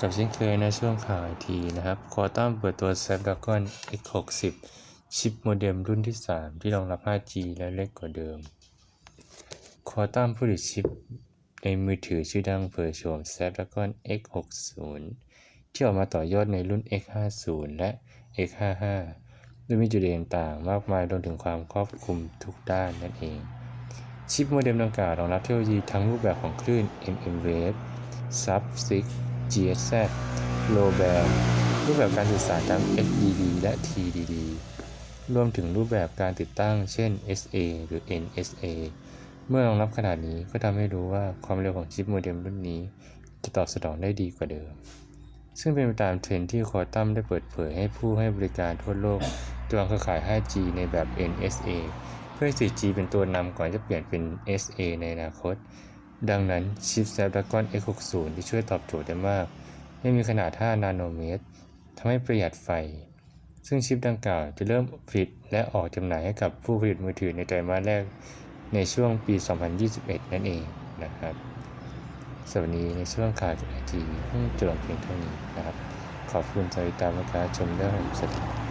กับเช่นเคยในช่วงข่าวไอทีนะครับควอตัมเปิดตัว Snapdragon X60 ชิปโมเด็มรุ่นที่ 3 ที่รองรับ 5G และเล็กกว่าเดิมควอตัมผู้ผลิตชิปในมือถือชื่อดังเผยโฉม Snapdragon X60 ที่ออกมาต่อยอดในรุ่น X50 และ X55 โดยมีจุดเด่นต่างมากมายรวมถึงความครอบคลุมทุกด้านนั่นเอง ชิปโมเด็มดังกล่าวรองรับเทคโนโลยีทั้งรูปแบบของคลื่น mmWave Sub-6 GSZ Low Band รูปแบบการสื่อสารทั้ง FDD และ TDD รวมถึงรูปแบบการติดตั้ง เช่น SA หรือ NSA เมื่อรองรับขนาดนี้ก็ทำให้รู้ว่าความเร็วของชิปโมเด็มรุ่นนี้ จะตอบสนองได้ดีกว่าเดิม ซึ่งเป็นไปตามเทรนที่คอตัมได้เปิดเผยให้ผู้ให้บริการทั่วโลกจองเครือข่าย 5G ในแบบ NSA เพื่อให้ 4G เป็นตัวนำก่อนจะเปลี่ยนเป็น SA ในอนาคต ดังนั้นชิป Snapdragon X60 ที่ช่วยตอบโจทย์ได้มาก ไม่มีขนาด 5 นาโนเมตรทำให้ประหยัดไฟ ซึ่งชิปดังกล่าวจะเริ่มผลิตและออกจำหน่ายให้กับผู้ผลิตมือถือในไตรมาสแรกในช่วงปี 2021 นั่นเองนะครับสวัสดีในช่วงข่าวจากไอทีเพิ่งจบเพียงเท่านี้นะครับ ขอบคุณสำหรับติดตามและการชมด้สวัสดี